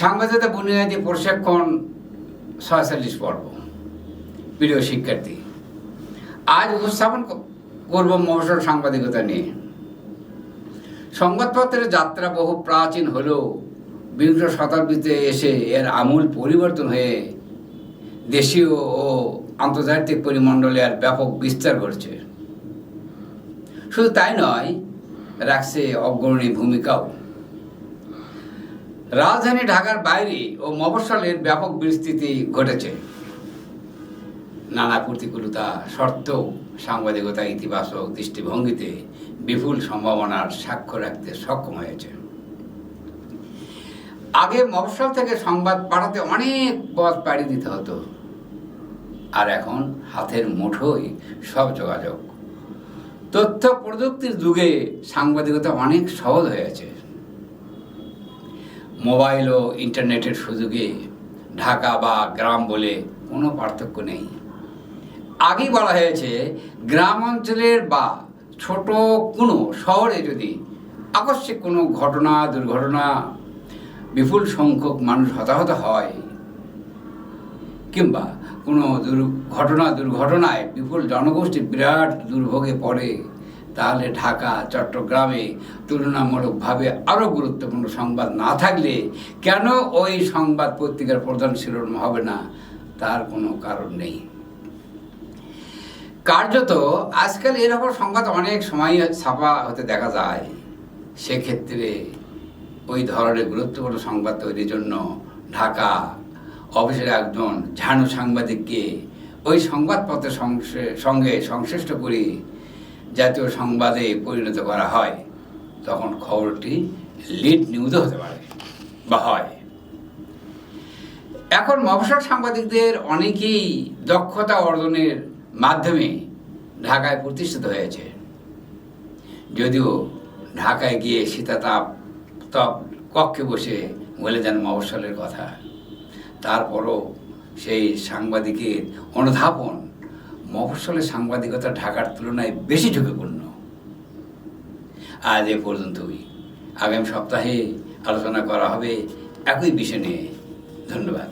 সাংবাদিকতা বুনিয়াদী প্রশিক্ষণ ছয়চল্লিশ পর্ব। প্রিয় শিক্ষার্থী, আজ উপস্থাপন করব মফসল সাংবাদিকতা নিয়ে। সংবাদপত্রের যাত্রা বহু প্রাচীন হলেও বিংশ শতাব্দীতে এসে এর আমূল পরিবর্তন হয়ে দেশীয় ও আন্তর্জাতিক পরিমণ্ডলে আর ব্যাপক বিস্তার ঘটছে। শুধু তাই নয়, রাখছে অগ্রণী ভূমিকাও। রাজধানী ঢাকার বাইরে ও মফস্বলের ব্যাপক বিস্তৃতি ঘটেছে। নানা প্রতিকূলতা সত্ত্বেও সাংবাদিকতা ইতিবাচক দৃষ্টিভঙ্গিতে বিপুল সম্ভাবনার সাক্ষ্য রাখতে সক্ষম হয়েছে। আগে মফস্বল থেকে সংবাদ পাঠাতে অনেক পথ পাড়ি দিতে হতো। আর এখন হাতের মুঠোই সব যোগাযোগ। তথ্য প্রযুক্তির যুগে সাংবাদিকতা অনেক সহজ হয়েছে মোবাইল ও ইন্টারনেটের সুযোগে ঢাকা বা গ্রাম বলে কোনো পার্থক্য নেই। আগেই বলা হয়েছে গ্রাম অঞ্চলের বা ছোট কোনো শহরে যদি আকস্মিক কোনো ঘটনা, দুর্ঘটনা, বিপুল সংখ্যক মানুষ হতাহত হয়, কিংবা কোনো দুর্ঘটনা, দুর্ঘটনায় বিপুল জনগোষ্ঠী বিরাট দুর্ভোগে পড়ে তাহলে ঢাকা, চট্টগ্রামে তুলনামূলকভাবে আরও গুরুত্বপূর্ণ সংবাদ না থাকলে কেন ওই সংবাদ পত্রিকার প্রধান শিরোনাম হবে না? তার কোনো কারণ নেই। কার্যত আজকাল এরকম সংবাদ অনেক সময় ছাপা হতে দেখা যায়। সেক্ষেত্রে ওই ধরনের গুরুত্বপূর্ণ সংবাদ তৈরির জন্য ঢাকা অফিসের একজন ঝানু সাংবাদিককে ওই সংবাদপত্রের সঙ্গে সংশ্লিষ্ট করে জাতীয় সংবাদে পরিণত করা হয়, তখন খবরটি লিড নিউজও হতে পারে, বা হয়। এখন মফসল সাংবাদিকদের অনেকেই দক্ষতা অর্জনের মাধ্যমে ঢাকায় প্রতিষ্ঠিত হয়েছে। যদিও ঢাকায় গিয়ে শীতাতাপ, তপ, কক্ষে বসে বলে যান মফসলের কথা, তারপরও সেই সাংবাদিকের অনুধাবন মফসলের সাংবাদিকতা ঢাকার তুলনায় বেশি ঝুঁকিপূর্ণ। আজ এ পর্যন্তই। আগামী সপ্তাহে আলোচনা করা হবে একই বিষয় নিয়ে। ধন্যবাদ।